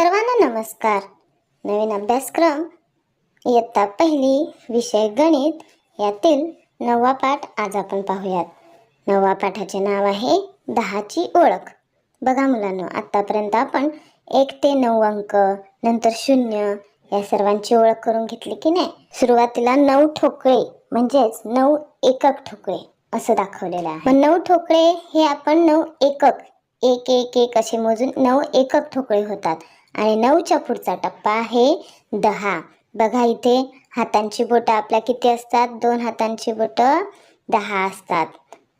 सर्वांना नमस्कार. नवीन अभ्यासक्रम. इयत्ता पहिली विषय गणित. यातील नववा पाठ आज आपण पाहूयात. नववा पाठाचे नाव आहे दहाची ओळख. बघा मुलांनो आत्तापर्यंत आपण एक ते नऊ अंक नंतर शून्य या सर्वांची ओळख करून घेतली की नाही? सुरुवातीला नऊ ठोकळे म्हणजेच नऊ एकक ठोकळे असं दाखवलेलं आहे. पण नऊ ठोकळे हे आपण नऊ एकक एक एक एक असे मोजून नऊ एकक ठोकळे होतात. आणि नऊच्या पुढचा टप्पा आहे दहा. बघा इथे हातांची बोटं आपल्या किती असतात? दोन हातांची बोटं दहा असतात.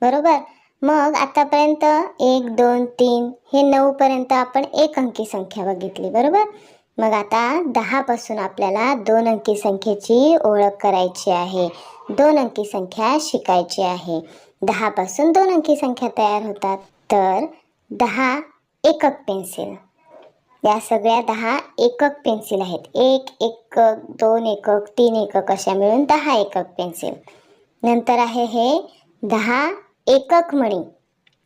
बरोबर? मग आतापर्यंत एक दोन तीन हे नऊ पर्यंत आपण एक अंकी संख्या बघितली. बरोबर? मग आता दहापासून आपल्याला दोन अंकी संख्येची ओळख करायची आहे. दोन अंकी संख्या शिकायची आहे. दहापासून दोन अंकी संख्या तयार होतात. तर दहा एकक पेन्सिल. या सगळ्या दहा एकक पेन्सिल आहेत. एक एकक दोन एकक तीन एकक अशा मिळून दहा एकक पेन्सिल. नंतर आहे हे दहा एकक मणी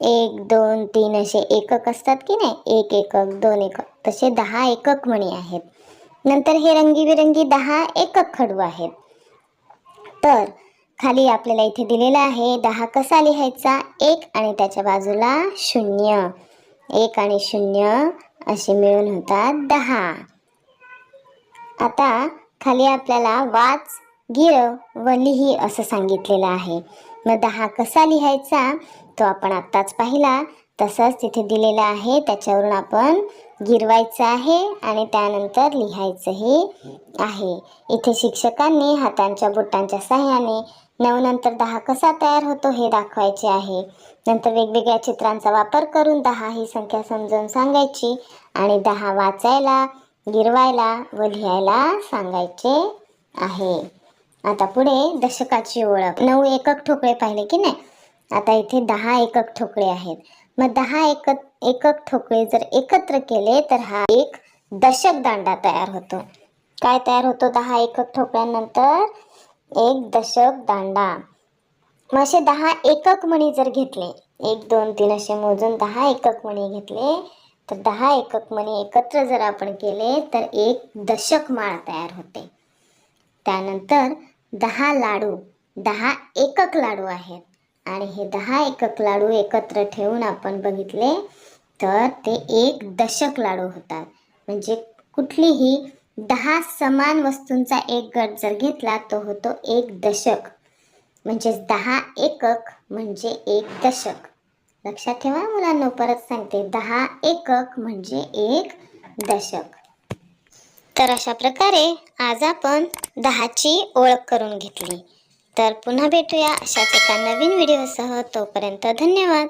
एक दोन तीन असे एकक असतात की नाही? एक एकक दोन एकक तसे दहा एकक मणी आहेत. नंतर हे रंगीबिरंगी दहा एकक खडू आहेत. तर खाली आपल्याला इथे दिलेलं आहे दहा कसा लिहायचा? एक आणि त्याच्या बाजूला शून्य. एक आणि शून्य असे मिळून होतात दहा. आता खाली आपल्याला वाच गिर व लिही असं सांगितलेलं आहे. मग दहा कसा लिहायचा? तो आपण आत्ताच पाहिला. तसंच तिथे दिलेला आहे. त्याच्यावरून आपण गिरवायचं आहे आणि त्यानंतर लिहायचंही आहे. इथे शिक्षकांनी हातांच्या बोटांच्या सहाय्याने नऊ नंतर दहा कसा तयार होतो हे दाखवायचे आहे. नंतर वेगवेगळ्या चित्रांचा वापर करून दहा ही संख्या समजावून सांगायची आणि दहा वाचायला गिरवायला व लिहायला सांगायचे आहे. आता पुढे दशकाची ओळख. नऊ एकक ठोकळे पाहिले की नाही? आता इथे दहा एकक ठोकळे आहेत. मग दहा एकक एकक ठोकळे जर एकत्र केले तर हा एक दशक दांडा तयार होतो. काय तयार होतो दहा एकक ठोकळ्यानंतर? एक दशक दांडा. मग असे दहा एकक मणी जर घेतले एक दोन तीन असे मोजून दहा एकक मणी घेतले तर दहा एकक मणी एकत्र जर आपण केले तर एक दशक माळ तयार होते. त्यानंतर दहा लाडू दहा एकक लाडू आहेत. आणि हे दहा एकक लाडू एकत्र ठेवून आपण बघितले तर ते एक दशक लाडू होतात. म्हणजे कुठलीही दहा समान वस्तूंचा एक गट जर घेतला तो होतो एक दशक. म्हणजेच दहा एकक म्हणजे एक दशक. लक्षात ठेवा मुलांना परत सांगते. दहा एकक म्हणजे एक दशक. तर अशा प्रकारे आज आपण दहाची ओळख करून घेतली. तर पुन्हा भेटूया अशाच एका नवीन व्हिडिओसह. तोपर्यंत धन्यवाद.